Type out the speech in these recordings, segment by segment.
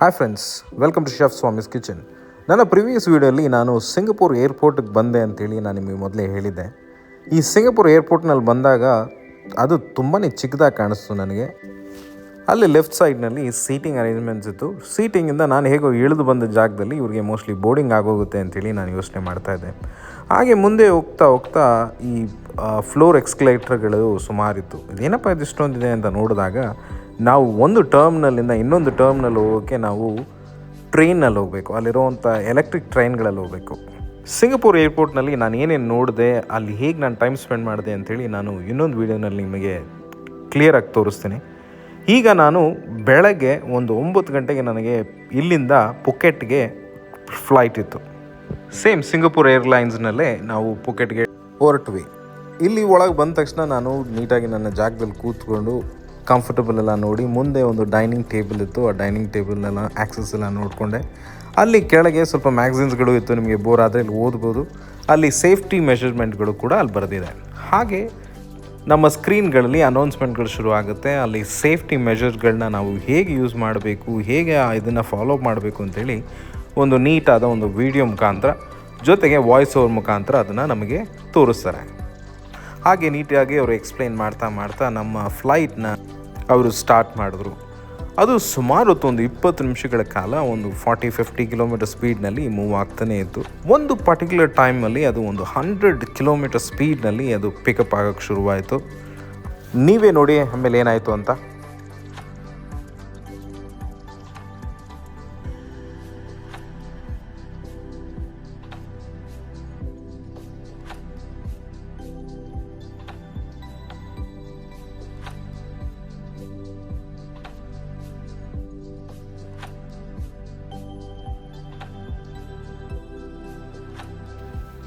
Hi friends welcome to chef Swami's kitchen ನನ್ನ previous ವೀಡಿಯೋಲಿ ನಾನು ಸಿಂಗಪುರ್ ಏರ್ಪೋರ್ಟಿಗೆ ಬಂದೆ ಅಂತೇಳಿ ನಾನು ನಿಮಗೆ ಮೊದಲೇ ಹೇಳಿದ್ದೆ. ಈ ಸಿಂಗಪುರ್ ಏರ್ಪೋರ್ಟ್ನಲ್ಲಿ ಬಂದಾಗ ಅದು ತುಂಬಾ ಚಿಕ್ಕದಾಗಿ ಕಾಣಿಸ್ತು ನನಗೆ. ಅಲ್ಲಿ ಲೆಫ್ಟ್ ಸೈಡ್ನಲ್ಲಿ ಸೀಟಿಂಗ್ ಅರೇಂಜ್ಮೆಂಟ್ಸ್ ಇತ್ತು. ಸೀಟಿಂಗಿಂದ ನಾನು ಹೇಗೋ ಇಳಿದು ಬಂದ ಜಾಗದಲ್ಲಿ ಇವರಿಗೆ ಮೋಸ್ಟ್ಲಿ ಬೋರ್ಡಿಂಗ್ ಆಗೋಗುತ್ತೆ ಅಂತೇಳಿ ನಾನು ಯೋಚನೆ ಮಾಡ್ತಾ ಇದ್ದೆ. ಹಾಗೆ ಮುಂದೆ ಹೋಗ್ತಾ ಹೋಗ್ತಾ ಈ ಫ್ಲೋರ್ ಎಕ್ಸ್ಕಲೇಟರ್ಗಳು ಸುಮಾರಿತ್ತು. ಇದೇನಪ್ಪ ಇದು ಇಷ್ಟೊಂದಿದೆ ಅಂತ ನೋಡಿದಾಗ ನಾವು ಒಂದು ಟರ್ಮ್ನಲ್ಲಿಂದ ಇನ್ನೊಂದು ಟರ್ಮ್ನಲ್ಲಿ ಹೋಗೋಕ್ಕೆ ನಾವು ಟ್ರೈನಲ್ಲಿ ಹೋಗಬೇಕು. ಅಲ್ಲಿರುವಂಥ ಎಲೆಕ್ಟ್ರಿಕ್ ಟ್ರೈನ್ಗಳಲ್ಲಿ ಹೋಗಬೇಕು. ಸಿಂಗಪುರ್ ಏರ್ಪೋರ್ಟ್ನಲ್ಲಿ ನಾನು ಏನೇನು ನೋಡಿದೆ, ಅಲ್ಲಿ ಹೇಗೆ ನಾನು ಟೈಮ್ ಸ್ಪೆಂಡ್ ಮಾಡಿದೆ ಅಂಥೇಳಿ ನಾನು ಇನ್ನೊಂದು ವೀಡಿಯೋನಲ್ಲಿ ನಿಮಗೆ ಕ್ಲಿಯರಾಗಿ ತೋರಿಸ್ತೀನಿ. ಈಗ ನಾನು ಬೆಳಗ್ಗೆ ಒಂದು ಒಂಬತ್ತು ಗಂಟೆಗೆ ನನಗೆ ಇಲ್ಲಿಂದ ಪುಕೆಟ್ಗೆ ಫ್ಲೈಟ್ ಇತ್ತು. ಸೇಮ್ ಸಿಂಗಪುರ್ ಏರ್ಲೈನ್ಸ್ನಲ್ಲೇ ನಾವು ಪುಕೆಟ್ಗೆ ಹೊರಟ್ವಿ. ಇಲ್ಲಿ ಒಳಗೆ ಬಂದ ತಕ್ಷಣ ನಾನು ನೀಟಾಗಿ ನನ್ನ ಜಾಗದಲ್ಲಿ ಕೂತ್ಕೊಂಡು ಕಂಫರ್ಟಬಲ್ ಎಲ್ಲ ನೋಡಿ ಮುಂದೆ ಒಂದು ಡೈನಿಂಗ್ ಟೇಬಲ್ ಇತ್ತು. ಆ ಡೈನಿಂಗ್ ಟೇಬಲ್ನೆಲ್ಲ ಆ್ಯಕ್ಸಸ್ ಎಲ್ಲ ನೋಡಿಕೊಂಡೆ. ಅಲ್ಲಿ ಕೆಳಗೆ ಸ್ವಲ್ಪ ಮ್ಯಾಗ್ಝಿನ್ಸ್ಗಳು ಇತ್ತು. ನಿಮಗೆ ಬೋರ್ ಆದರೆ ಇಲ್ಲಿ ಓದ್ಬೋದು. ಅಲ್ಲಿ ಸೇಫ್ಟಿ ಮೆಷರ್ಮೆಂಟ್ಗಳು ಕೂಡ ಅಲ್ಲಿ ಬರೆದಿದೆ. ಹಾಗೆ ನಮ್ಮ ಸ್ಕ್ರೀನ್ಗಳಲ್ಲಿ ಅನೌನ್ಸ್ಮೆಂಟ್ಗಳು ಶುರು ಆಗುತ್ತೆ. ಅಲ್ಲಿ ಸೇಫ್ಟಿ ಮೆಷರ್ಸ್ಗಳನ್ನ ನಾವು ಹೇಗೆ ಯೂಸ್ ಮಾಡಬೇಕು, ಹೇಗೆ ಇದನ್ನು ಫಾಲೋ ಮಾಡಬೇಕು ಅಂತೇಳಿ ಒಂದು ನೀಟಾದ ಒಂದು ವಿಡಿಯೋ ಮುಖಾಂತರ ಜೊತೆಗೆ ವಾಯ್ಸ್ ಓವರ್ ಮುಖಾಂತರ ಅದನ್ನು ನಮಗೆ ತೋರಿಸ್ತಾರೆ. ಹಾಗೆ ನೀಟಾಗಿ ಅವರು ಎಕ್ಸ್ಪ್ಲೈನ್ ಮಾಡ್ತಾ ಮಾಡ್ತಾ ನಮ್ಮ ಫ್ಲೈಟ್ನ ಅವರು ಸ್ಟಾರ್ಟ್ ಮಾಡಿದ್ರು. ಅದು ಸುಮಾರು ಹೊತ್ತು ಒಂದು ಇಪ್ಪತ್ತು ನಿಮಿಷಗಳ ಕಾಲ ಒಂದು ಫಾರ್ಟಿ, ಫಿಫ್ಟಿ ಕಿಲೋಮೀಟರ್ ಸ್ಪೀಡ್ನಲ್ಲಿ ಮೂವ್ ಆಗ್ತಾನೇ ಇತ್ತು. ಒಂದು ಪರ್ಟಿಕ್ಯುಲರ್ ಟೈಮಲ್ಲಿ ಅದು ಒಂದು ಹಂಡ್ರೆಡ್ ಕಿಲೋಮೀಟರ್ ಸ್ಪೀಡ್ನಲ್ಲಿ ಅದು ಪಿಕಪ್ ಆಗೋಕ್ಕೆ ಶುರುವಾಯಿತು. ನೀವೇ ನೋಡಿ ಆಮೇಲೆ ಏನಾಯಿತು ಅಂತ.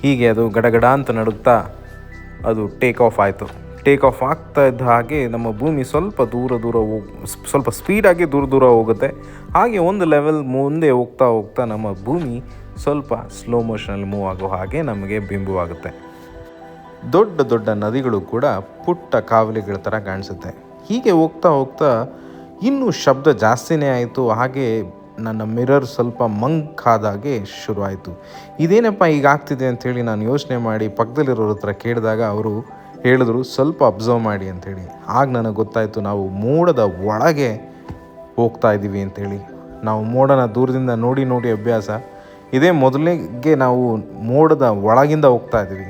ಹೀಗೆ ಅದು ಗಡಗಡ ಅಂತ ನಡುಗ್ತಾ ಅದು ಟೇಕ್ ಆಫ್ ಆಯಿತು. ಟೇಕ್ ಆಫ್ ಆಗ್ತಾ ಇದ್ದ ಹಾಗೆ ನಮ್ಮ ಭೂಮಿ ಸ್ವಲ್ಪ ದೂರ ದೂರ ಹೋಗ್, ಸ್ವಲ್ಪ ಸ್ಪೀಡಾಗಿ ದೂರ ದೂರ ಹೋಗುತ್ತೆ. ಹಾಗೆ ಒಂದು ಲೆವೆಲ್ ಮುಂದೆ ಹೋಗ್ತಾ ಹೋಗ್ತಾ ನಮ್ಮ ಭೂಮಿ ಸ್ವಲ್ಪ ಸ್ಲೋ ಮೋಷನಲ್ಲಿ ಮೂವ್ ಆಗೋ ಹಾಗೆ ನಮಗೆ ಬಿಂಬವಾಗುತ್ತೆ. ದೊಡ್ಡ ದೊಡ್ಡ ನದಿಗಳು ಕೂಡ ಪುಟ್ಟ ಕಾವಲಿಗಳ ಥರ ಕಾಣಿಸುತ್ತೆ. ಹೀಗೆ ಹೋಗ್ತಾ ಹೋಗ್ತಾ ಇನ್ನೂ ಶಬ್ದ ಜಾಸ್ತಿನೇ ಆಯಿತು. ಹಾಗೆ ನನ್ನ ಮಿರರ್ ಸ್ವಲ್ಪ ಮಂಕಾದಾಗೆ ಶುರುವಾಯಿತು. ಇದೇನಪ್ಪ ಈಗ ಆಗ್ತಿದೆ ಅಂಥೇಳಿ ನಾನು ಯೋಚನೆ ಮಾಡಿ ಪಕ್ಕದಲ್ಲಿರೋರ ಹತ್ರ ಕೇಳಿದಾಗ ಅವರು ಹೇಳಿದ್ರು, ಸ್ವಲ್ಪ ಅಬ್ಸರ್ವ್ ಮಾಡಿ ಅಂಥೇಳಿ ಆಗ ನನಗೆ ಗೊತ್ತಾಯಿತು ನಾವು ಮೋಡದ ಒಳಗೆ ಹೋಗ್ತಾ ಇದ್ದೀವಿ ಅಂಥೇಳಿ ನಾವು ಮೋಡನ ದೂರದಿಂದ ನೋಡಿ ನೋಡಿ ಅಭ್ಯಾಸ. ಇದೇ ಮೊದಲಿಗೆ ನಾವು ಮೋಡದ ಒಳಗಿಂದ ಹೋಗ್ತಾ ಇದ್ದೀವಿ.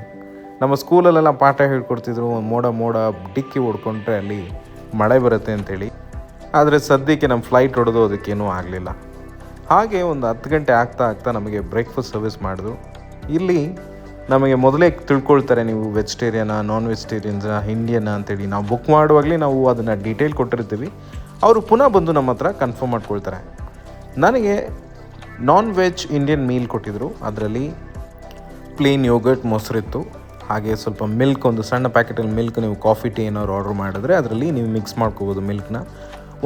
ನಮ್ಮ ಸ್ಕೂಲಲ್ಲೆಲ್ಲ ಪಾಠ ಹೇಳ್ಕೊಡ್ತಿದ್ರು, ಮೋಡ ಮೋಡ ಡಿಕ್ಕಿ ಹೊಡ್ಕೊಂಡ್ರೆ ಅಲ್ಲಿ ಮಳೆ ಬರುತ್ತೆ ಅಂತೇಳಿ. ಆದರೆ ಸದ್ಯಕ್ಕೆ ನಮ್ಮ ಫ್ಲೈಟ್ ಹೊಡೆದು ಅದಕ್ಕೇನೂ ಆಗಲಿಲ್ಲ. ಹಾಗೆ ಒಂದು ಹತ್ತು ಗಂಟೆ ಆಗ್ತಾ ಆಗ್ತಾ ನಮಗೆ ಬ್ರೇಕ್ಫಾಸ್ಟ್ ಸರ್ವಿಸ್ ಮಾಡಿದ್ರು. ಇಲ್ಲಿ ನಮಗೆ ಮೊದಲೇ ತಿಳ್ಕೊಳ್ತಾರೆ ನೀವು ವೆಜಿಟೇರಿಯನಾ ನಾನ್ ವೆಜಿಟೇರಿಯನ್ಸಾ ಇಂಡಿಯನಾ ಅಂತೇಳಿ. ನಾವು ಬುಕ್ ಮಾಡುವಾಗಲೇ ನಾವು ಅದನ್ನು ಡೀಟೇಲ್ ಕೊಟ್ಟಿರ್ತೀವಿ. ಅವರು ಪುನಃ ಬಂದು ನಮ್ಮ ಹತ್ರ ಕನ್ಫರ್ಮ್ ಮಾಡ್ಕೊಳ್ತಾರೆ. ನನಗೆ ನಾನ್ ವೆಜ್ ಇಂಡಿಯನ್ ಮೀಲ್ ಕೊಟ್ಟಿದ್ದರು ಅದರಲ್ಲಿ ಪ್ಲೇನ್ ಯೋಗರ್ಟ್ ಮೊಸರಿತ್ತು ಹಾಗೆ ಸ್ವಲ್ಪ ಮಿಲ್ಕ್ ಒಂದು ಸಣ್ಣ ಪ್ಯಾಕೆಟಲ್ಲಿ ಮಿಲ್ಕ್ ನೀವು ಕಾಫಿ ಟೀ ಏನಾದ್ರು ಆರ್ಡ್ರ್ ಮಾಡಿದ್ರೆ ಅದರಲ್ಲಿ ನೀವು ಮಿಕ್ಸ್ ಮಾಡ್ಕೋಬೋದು ಮಿಲ್ಕ್ನ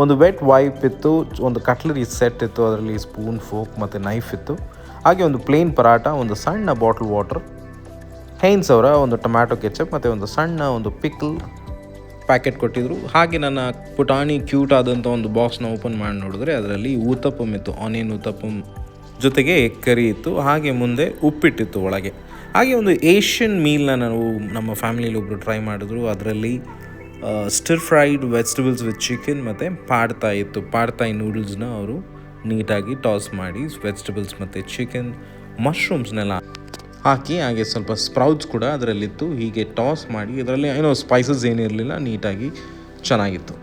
ಒಂದು ವೆಟ್ ವೈಪ್ ಇತ್ತು, ಒಂದು ಕಟ್ಲರಿ ಸೆಟ್ ಇತ್ತು, ಅದರಲ್ಲಿ ಸ್ಪೂನ್ ಫೋಕ್ ಮತ್ತು ನೈಫ್ ಇತ್ತು. ಹಾಗೆ ಒಂದು ಪ್ಲೇನ್ ಪರಾಟ ಒಂದು ಸಣ್ಣ ಬಾಟಲ್ ವಾಟರ್ ಹೈನ್ಸ್ ಅವರ ಒಂದು ಟೊಮ್ಯಾಟೊ ಕೆಚಪ್ ಮತ್ತು ಒಂದು ಸಣ್ಣ ಒಂದು ಪಿಕ್ಲ್ ಪ್ಯಾಕೆಟ್ ಕೊಟ್ಟಿದ್ದರು ಹಾಗೆ ನನ್ನ ಪುಟಾಣಿ ಕ್ಯೂಟ್ ಆದಂಥ ಒಂದು ಬಾಕ್ಸ್ನ ಓಪನ್ ಮಾಡಿ ನೋಡಿದ್ರೆ ಅದರಲ್ಲಿ ಊತಪ್ಪಂ ಇತ್ತು ಆನಿಯನ್ ಊತಪ್ಪಂ ಜೊತೆಗೆ ಕರಿ ಇತ್ತು, ಹಾಗೆ ಮುಂದೆ ಉಪ್ಪಿಟ್ಟಿತ್ತು ಒಳಗೆ. ಹಾಗೆ ಒಂದು ಏಷ್ಯನ್ ಮೀಲ್ನ ನಾವು ನಮ್ಮ ಫ್ಯಾಮಿಲಿಯಲ್ಲಿ ಒಬ್ಬರು ಟ್ರೈ ಮಾಡಿದ್ರು. ಅದರಲ್ಲಿ stir fried vegetables with chicken ಮತ್ತು ಪಾಡ್ತಾಯಿ ಇತ್ತು. ಪಾಡ್ತಾಯಿ ನೂಡಲ್ಸ್ನ ಅವರು ನೀಟಾಗಿ ಟಾಸ್ ಮಾಡಿ ವೆಜಿಟೇಬಲ್ಸ್ ಮತ್ತು ಚಿಕನ್ ಮಶ್ರೂಮ್ಸ್ನೆಲ್ಲ ಹಾಕಿ ಹಾಗೆ ಸ್ವಲ್ಪ ಸ್ಪ್ರೌಟ್ಸ್ ಕೂಡ ಅದರಲ್ಲಿತ್ತು. ಹೀಗೆ ಟಾಸ್ ಮಾಡಿ ಇದರಲ್ಲಿ ಏನೋ ಸ್ಪೈಸಸ್ ಏನಿರಲಿಲ್ಲ ನೀಟಾಗಿ ಚೆನ್ನಾಗಿತ್ತು.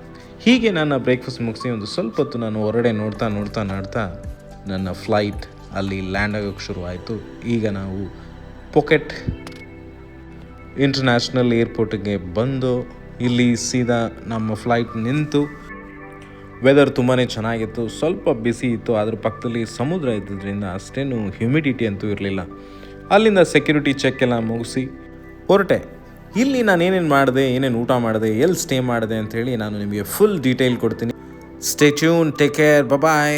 ಹೀಗೆ ನನ್ನ ಬ್ರೇಕ್ಫಾಸ್ಟ್ ಮುಗಿಸಿ ಒಂದು ಸ್ವಲ್ಪ ಹೊತ್ತು ನಾನು ಹೊರಡೆ ನೋಡ್ತಾ ನೋಡ್ತಾ ನೋಡ್ತಾ ನನ್ನ ಫ್ಲೈಟ್ ಅಲ್ಲಿ ಲ್ಯಾಂಡ್ ಆಗೋಕ್ಕೆ ಶುರುವಾಯಿತು ಈಗ ನಾವು ಪೊಕೆಟ್ ಇಂಟರ್ನ್ಯಾಷನಲ್ ಏರ್ಪೋರ್ಟಿಗೆ ಬಂದು ಇಲ್ಲಿ ಸೀದಾ ನಮ್ಮ ಫ್ಲೈಟ್ ನಿಂತು ವೆದರ್ ತುಂಬಾ ಚೆನ್ನಾಗಿತ್ತು. ಸ್ವಲ್ಪ ಬಿಸಿ ಇತ್ತು ಅದ್ರ ಪಕ್ಕದಲ್ಲಿ ಸಮುದ್ರ ಇದ್ದಿದ್ದರಿಂದ ಅಷ್ಟೇನು ಹ್ಯುಮಿಡಿಟಿ ಅಂತೂ ಇರಲಿಲ್ಲ. ಅಲ್ಲಿಂದ ಸೆಕ್ಯೂರಿಟಿ ಚೆಕ್ ಎಲ್ಲ ಮುಗಿಸಿ ಹೊರಟೆ ಇಲ್ಲಿ ನಾನು ಏನೇನು ಮಾಡಿದೆ, ಏನೇನು ಊಟ ಮಾಡಿದೆ, ಎಲ್ಲಿ ಸ್ಟೇ ಮಾಡಿದೆ ಅಂಥೇಳಿ ನಾನು ನಿಮಗೆ ಫುಲ್ ಡೀಟೇಲ್ ಕೊಡ್ತೀನಿ. Stay tune take care bye